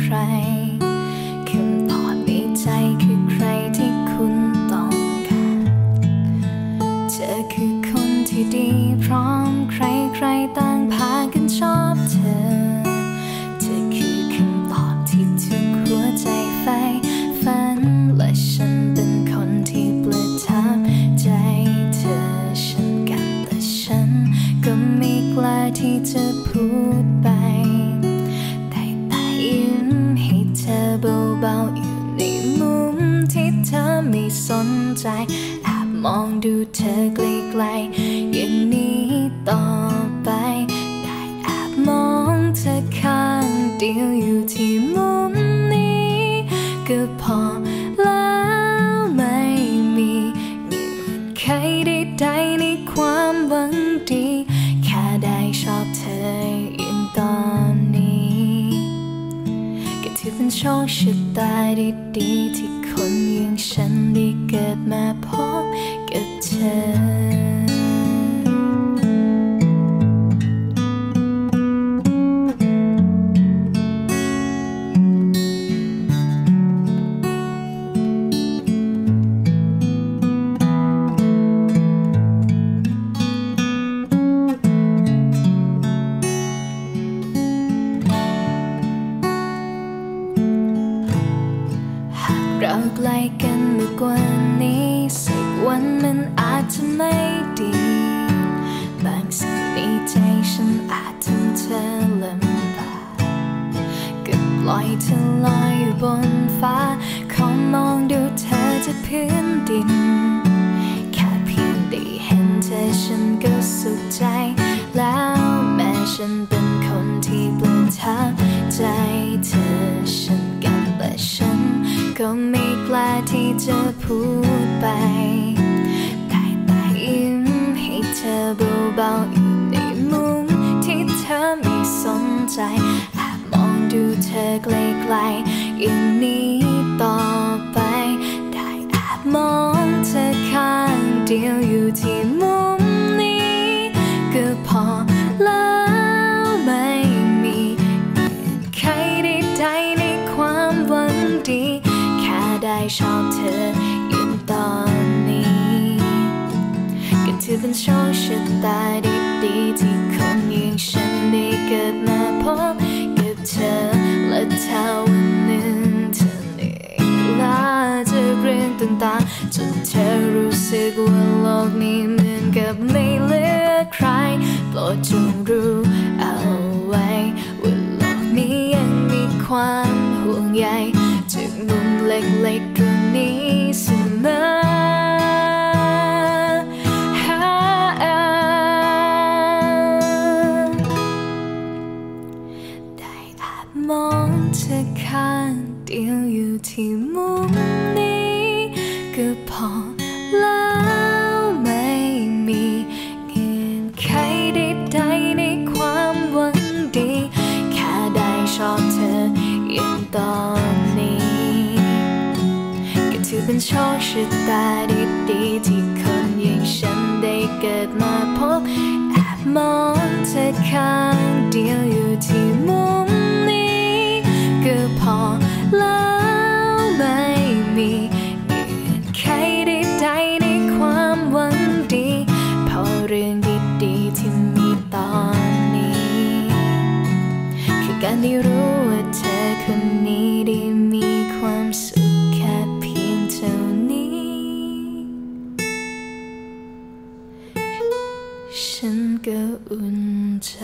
ใครคำตอบในใจคือใครที่คุณต้องการเธอคือคนที่ดีพร้อมใครใครต่างพากันชอบเธอ เธอคือคำตอบที่ทุกหัวใจใฝ่ฝันและฉันเป็นคนที่ประทับใจเธอเช่นกันแต่ฉันก็ไม่กล้าที่จะพูดไป ไม่สนใจแอบมองดูเธอไกลๆอย่างนี้ต่อไป ได้แอบมองเธอข้างเดียวอยู่ที่มุมนี้ ก็พอแล้วไม่มีเงื่อนไขใดๆในความหวังดี แค่ได้ชอบเธออย่างตอนนี้ ก็ถือเป็นโชคชะตาดีๆที่ ฉันได้เกิดมาพบกับเธอ เราใกล้กันมากกว่านี้สักวันมันอาจจะไม่ดี บางสิ่งในใจฉันอาจทำเธอลำบากก็ปล่อยเธอลอยอยู่บนฟ้าขอมองดูเธอจากพื้นดิน แค่เพียงได้เห็นเธอฉันก็สุขใจ แล้วแม้ฉันเป็นคนที่ประทับใจเธอฉันกันแต่ฉันก็ไม่ จะพูดไปได้แต่ยิ้มให้เธอเบาๆอยู่ในมุมที่เธอไม่สนใจแอบมองดูเธอไกลๆอย่างนี้ต่อไป ได้แอบมองเธอข้างเดียวอยู่ที่ ชอบเธอย่างตอนนี้ก็ถือเป็นโชคชะตาดีๆที่คนอย่างฉันได้เกิดมาพบกับเธอและถ้าวันหนึ่งเธอเหนื่อยล้าจากเรื่องต่างๆจนเธอรู้สึกว่าโลกนี้เหมือนกับไม่เหลือใครโปรดจงรู้เอาไว้ว่าโลกนี้ยังมีความห่วงใย เล็กๆตรงนี้เสมอได้แอบมองเธอข้างเดียวอยู่ที่มุมนี้ เป็นโชคชะตาดีๆที่คนอย่างฉันได้เกิดมาพบแอบมองเธอข้างเดียวอยู่ที่ อุ่นใจ